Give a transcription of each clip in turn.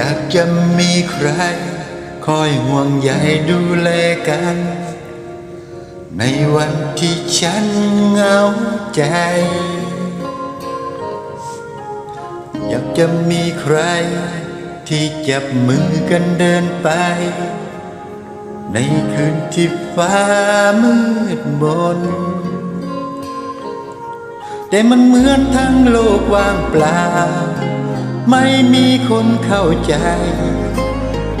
อยากจะมีใคร คอยห่วงใยดูแลกัน ในวันที่ฉันเหงาใจ อยากจะมีใคร ที่จับมือกันเดินไป ในคืนที่ฟ้ามืดมนแต่มันเหมือนทั้งโลกว่างเปล่า ไม่มีคนเข้าใจ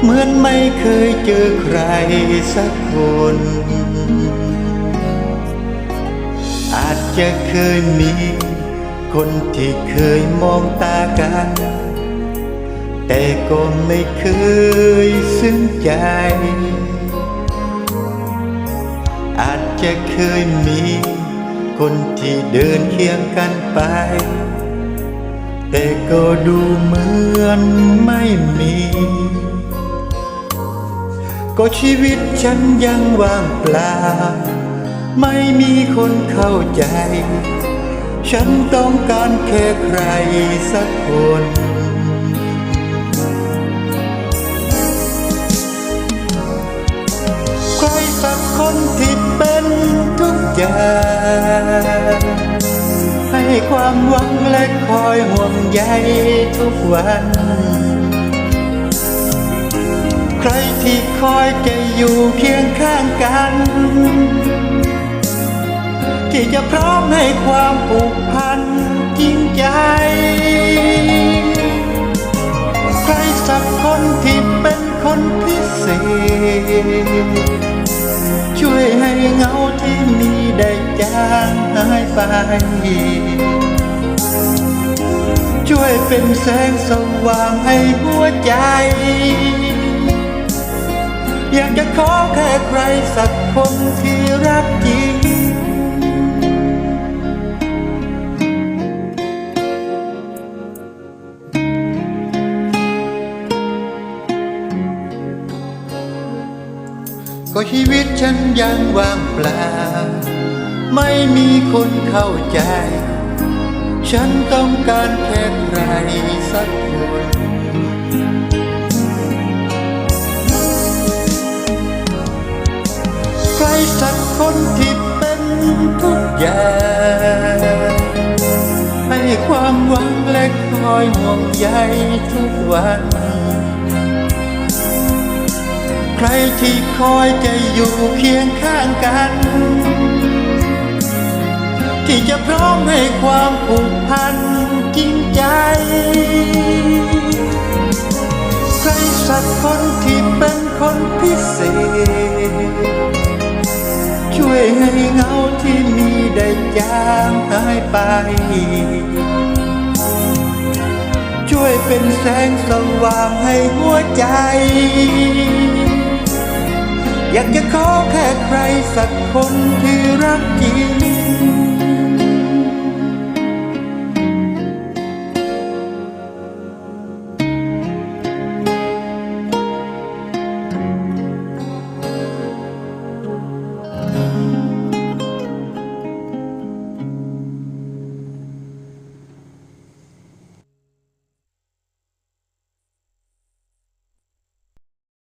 เหมือนไม่เคยเจอใครสักคน อาจจะเคยมี คนที่เคยมองตากัน แต่ก็ไม่เคยซึ้งใจ อาจจะเคยมี คนที่เดินเคียงกันไป แต่ก็ดูเหมือนไม่มี ก็ชีวิตฉันยังว่างเปล่า ไม่มีคนเข้าใจ ฉันต้องการแค่ใครสักคนใครสักคนที่เป็นทุกอย่าง ความหวังและคอยห่วงใยทุกวัน ใครที่คอยจะอยู่เคียงข้างกัน ที่จะพร้อมให้ความผูกพันจริงใจ ใครสักคนที่เป็นคนพิเศษ ช่วยให้เงาที่มีได้จางหายไป ช่วยเป็นแสงสว่างให้หัวใจ อยากจะขอแค่ใครสักคนที่รักจริง ก็ชีวิตฉันยังว่างเปล่า ไม่มีคนเข้าใจ ฉันต้องการแค่ใครสักคนใครสักคนที่เป็นทุกอย่างให้ความหวังและคอยห่วงใยทุกวัน ใครที่คอยจะอยู่เคียงข้างกัน ที่จะพร้อมให้ความผูกพันจริงใจ ใครสักคนที่เป็นคนพิเศษ ช่วยให้เงาที่มีได้จางหายไป ช่วยเป็นแสงสว่างให้หัวใจ อยากจะขอแค่ใครสักคนที่รักจริง